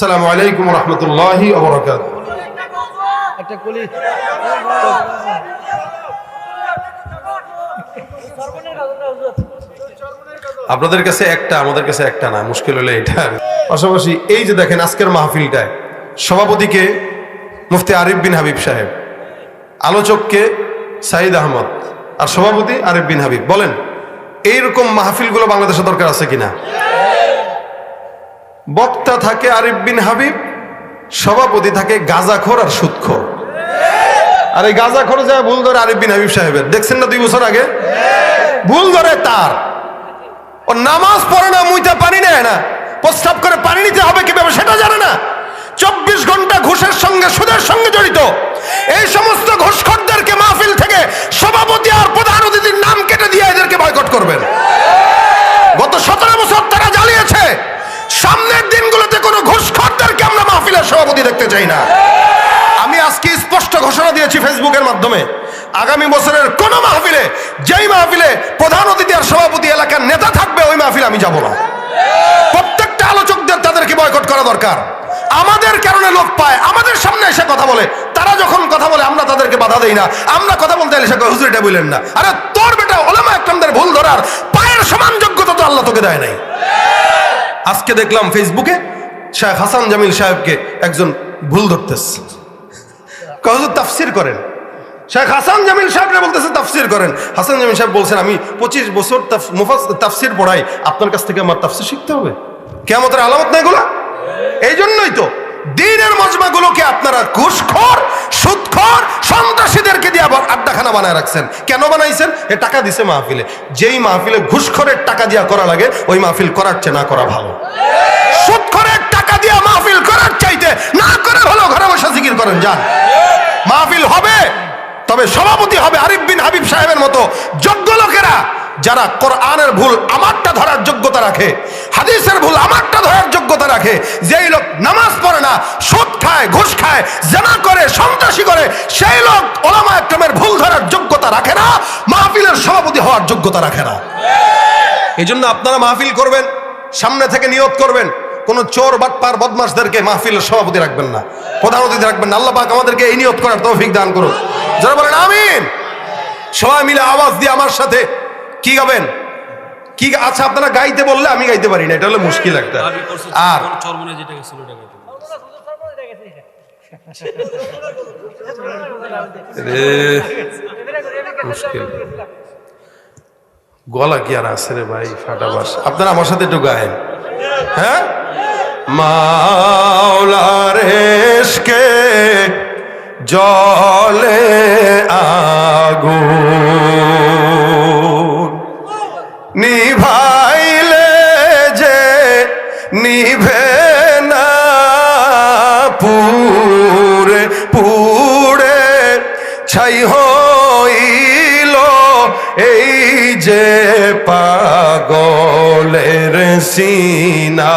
আসসালামু আলাইকুম রহমতুল্লাহি ওবরাকাত একটা কলি। আপনাদের কাছে একটা আমাদের কাছে একটা না মুশকিল হলে এটা পাশাপাশি এই যে দেখেন আজকের মাহফিলটায় সভাপতিকে মুফতি আরিফ বিন হাবিব সাহেব আলোচককে সাইদ আহমদ আর সভাপতি আরিফ বিন হাবিব। বলেন এইরকম মাহফিলগুলো বাংলাদেশে দরকার আছে কিনা? বক্তা থাকে আরিফ বিন হাবিব, সভাপতি থাকে গাজাখোর আর সুদখোর। আর এই গাজাখোর যায় ভুল ধরে আরিফ বিন হাবিব সাহেবের। দেখছেন না দুই বছর আগে? ভুল ধরে তার। ও নামাজ পড়ে না, মুইতে পানি নেয় না। প্রস্তাব করে পানি নিতে হবে কীভাবে সেটা জানে না। চব্বিশ ঘণ্টা ঘুষের সঙ্গে, সুদের সঙ্গে জড়িত। এই সমস্ত ঘুষখরদেরকে মাহফিল থেকে সভাপতি আর প্রধান অতিথির নাম কেটে দিয়ে এদেরকে বয়কট করবেন। গত সতেরো মাহফিলের দেখতে চাই না। আমি আজকে স্পষ্ট ঘোষণা দিয়েছি ফেসবুকের মাধ্যমে। আগামী বছরের কোন মাহফিলে যেই মাহফিলে প্রধান অতিথি আর সভাপতি এলাকার নেতা থাকবে ওই মাহফিলে আমি যাব না। প্রত্যেকটা আলোচকদের তাদেরকে বয়কট করা দরকার। আমাদের কারণে লোক পায় আমাদের সামনে এসে কথা বলে। তারা যখন কথা বলে আমরা তাদেরকে বাধা দেই না। আমরা কথা বলতে এলে সে কয়, হুজুর এটা বললেন না। আরে তোর বেটা ওলামা একটামদের ভুল ধরার পায়ের সমান যোগ্যতা তো আল্লাহ তোকে দেয় নাই। আজকে দেখলাম ফেসবুকে শেখ হাসান জামিল সাহেবকে একজন ভুল ধরতেছে। কহজুর তাফসির করেন। শেখ হাসান জামিল সাহেবরা বলতেছে, তাফসির করেন। হাসান জামিল সাহেব বলছেন, আমি পঁচিশ বছর তাফ- তাফসির পড়াই, আপনার কাছ থেকে আমার তাফসির শিখতে হবে। কেমতের আলামত না এগুলা? এই জন্যই তো দিনের মজমাগুলোকে আপনারা ঘুষখোর, সুদখোর, সন্ত্রাসীদেরকে দিয়ে আবার আড্ডাখানা বানায় রাখছেন। কেন বানাইছেন? এ টাকা দিছে মাহফিলে। যেই মাহফিলে ঘুষখোরের টাকা দিয়া করা লাগে, ওই মাহফিল করার চেয়ে না করা ভালো। করার চাইতে না করে ভালো ঘরে বসে জিকির করেন, যান। মাহফিল হবে, তবে সভাপতি হবে আরিফ বিন হাবিব সাহেবের মতো যোগ্য লোকেরা যারা কোরআনের ভুল আমারটা ধরার যোগ্যতা রাখে, হাদিসের ভুল আমারটা ধরার যোগ্যতা রাখে, যেই লোক নামাজ পড়ে না, সুদ খায়, ঘুষ খায়, জানা করে, সন্ত্রাসী করে, সেই লোক ওলামা একরমের ভুল ধরার যোগ্যতা রাখে না, মাহফিলের সভাপতি হওয়ার যোগ্যতা রাখে না। এই জন্য আপনারা মাহফিল করবেন, সামনে থেকে নিয়ত করবেন কোন চোর বাটপার বদমাসদেরকে মাহফিলের সভাপতি রাখবেন না। প্রধান অতিথি রাখবেন না। আল্লাহ পাক আমাদেরকে এই নিয়ত করার তৌফিক দান করুন। যারা বলেন আমিন! সবাই মিলে আওয়াজ দিয়ে আমার সাথে কি গাবেন? কি আচ্ছা আপনারা গাইতে বললে আমি গাইতে পারি না এটা হলো মুশকিল একটা। আর গলা কি আর আছে রে ভাই ফাটা বাস। আপনারা আমার সাথে একটু গায়েন। হ্যাঁ? মাওলার এসকে জলে আগুন। নিভাইলে যে নিভে না পুরে পুরে ছাই হইল এই যে পাগলের সিনা।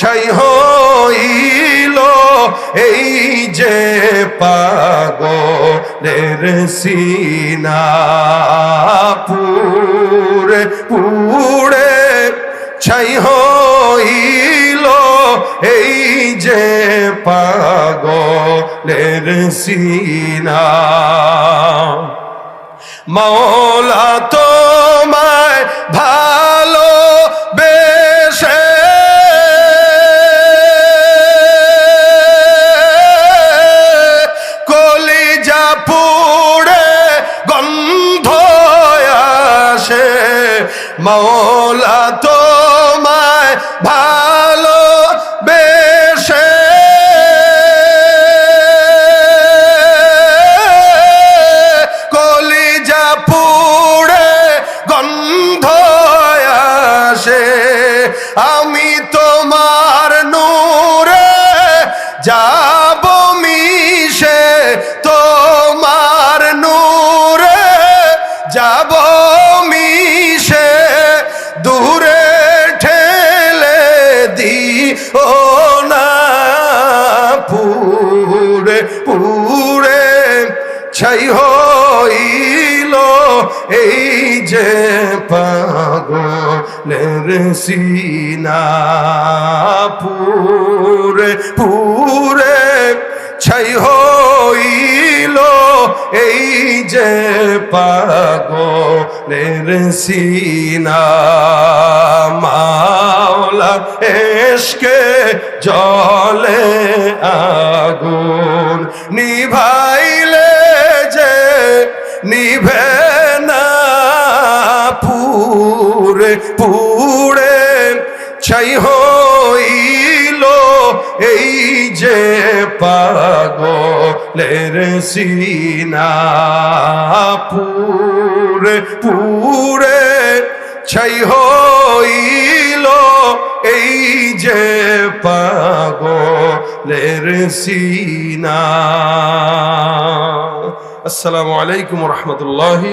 ছাই হইল এই যে পাগলের সিনা পুরে পুরে ছাই হইল এই যে পাগলের সিনা। মৌলা তোমায় মৌলা তোমায় ভালো বেশে কলিজা পুড়ে গন্ধ আসে। আমি তোমার নূরে যাব মিশে। তোমার নূরে যাব ছাই হইল, এই যে পাগলের সিনা পুরে পুরে ছাই হইল, এই যে পাগলের সিনা মাওলা এসকে জলে আগুন নিভাইলে পুরে ছাই হইল এই যে পাগলের সিনা পুরে পুরে ছাই হইল এই যে পাগলের সিনা। আসসালামু আলাইকুম রহমতুল্লাহি